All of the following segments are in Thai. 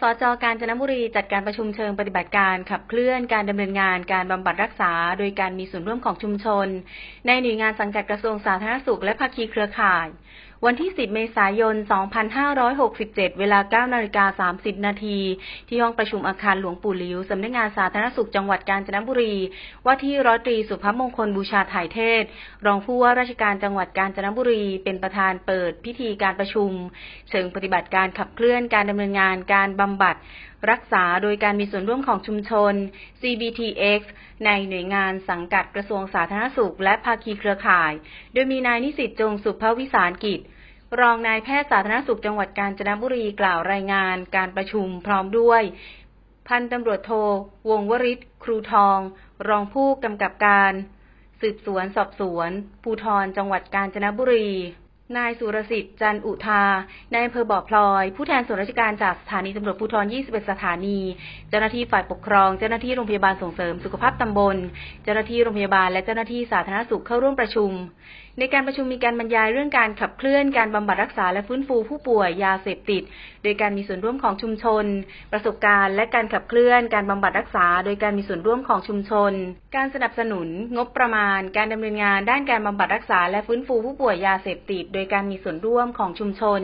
สจกาญจนบุรีจัดการประชุมเชิงปฏิบัติการขับเคลื่อนการดำเนินงานการบำบัดรักษา โดยการมีส่วนร่วมของชุมชน ในหน่วยงานสังกัดกระทรวงสาธารณสุขและภาคีเครือข่าย วันที่ 10 เมษายน 2567 เวลา 9 นาฬิกา 30 นาทีที่ห้องประชุมอาคารหลวงปู่หลิว สำนักงานสาธารณสุขจังหวัดกาญจนบุรี ว่าที่ร้อยตรีสุภมงคลบูชาถ่ายเทศ รองผู้ว่าราชการจังหวัดกาญจนบุรี เป็นประธานเปิดพิธีการประชุม เชิงปฏิบัติการขับเคลื่อนการดำเนินงานการบำบัดรักษาโดยการมีส่วนร่วมของชุมชน CBTX ในหน่วยงานสังกัดกระทรวงสาธารณสุข และภาคีเครือข่าย โดยมีนายนิสิตจงสุภวิสารกิจ รองนายแพทย์สาธารณสุขจังหวัดกาญจนบุรีกล่าวรายงาน การประชุมพร้อมด้วย พันตำรวจโท วงวริศครูทอง รองผู้กำกับการ สืบสวนสอบสวน ภูทรจังหวัดกาญจนบุรี นายสุรสิทธิ์จันอุทา นายอำเภอบ่อพลอย ผู้แทนส่วนราชการจากสถานีตำรวจภูธร 21 สถานี เจ้าหน้าที่ฝ่ายปกครอง เจ้าหน้าที่โรงพยาบาลส่งเสริมสุขภาพตำบล เจ้าหน้าที่โรงพยาบาลและเจ้าหน้าที่สาธารณสุขเข้าร่วมประชุม ในการประชุมมีการบรรยายเรื่องการขับเคลื่อนการบำบัดรักษาและฟื้นฟูผู้ป่วยยาเสพติด โดยการมีส่วนร่วมของชุมชน ประสบการณ์และการขับเคลื่อนการบำบัดรักษา โดยการมีส่วนร่วมของชุมชน การสนับสนุน งบประมาณ การดำเนินงานด้านการบำบัดรักษาและฟื้นฟูผู้ป่วยยาเสพติด โดยการมีส่วนร่วมของชุมชน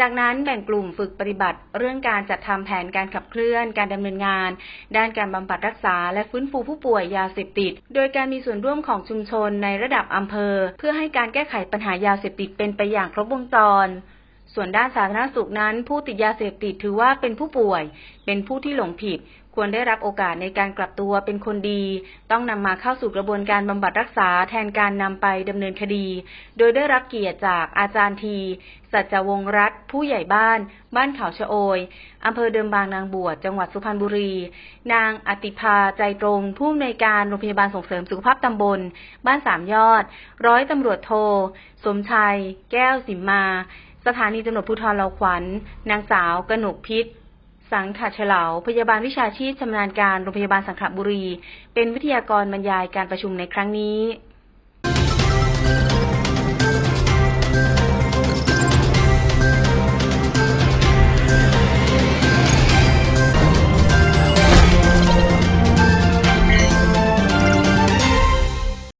จากนั้นแบ่งกลุ่มฝึกปฏิบัติ เรื่องการจัดทำแผนการขับเคลื่อน การดำเนินงาน ด้านการบำบัดรักษาและฟื้นฟูผู้ป่วยยาเสพติด โดยการมีส่วนร่วมของชุมชนในระดับอำเภอ เพื่อให้การแก้ไขปัญหายาเสพติดเป็นไปอย่างครบวงจร ส่วนด้านสาธารณสุขนั้น ผู้ติดยาเสพติดถือว่าเป็นผู้ป่วย เป็นผู้ที่หลงผิด ควรได้รับโอกาสในการกลับตัวเป็นคนดี ต้องนำมาเข้าสู่กระบวนการบำบัดรักษาแทนการนำไปดำเนินคดี โดยได้รับเกียรติจากอาจารย์ที สัจวงศรัตผู้ใหญ่บ้าน บ้านเขาชะโอยอำเภอเดิมบางนางบวช จังหวัดสุพรรณบุรี นางอติภาใจตรง ผู้อำนวยการโรงพยาบาลส่งเสริมสุขภาพตำบล บ้านสามยอด ร้อยตำรวจโท สมชัย แก้วสิมมา สถานีตำรวจภูธรเลาขวัญ นางสาวกนกพิษ สังขะเฉลา พยาบาลวิชาชีพชำนาญการโรงพยาบาลสังขบุรี เป็นวิทยากรบรรยายการประชุมในครั้งนี้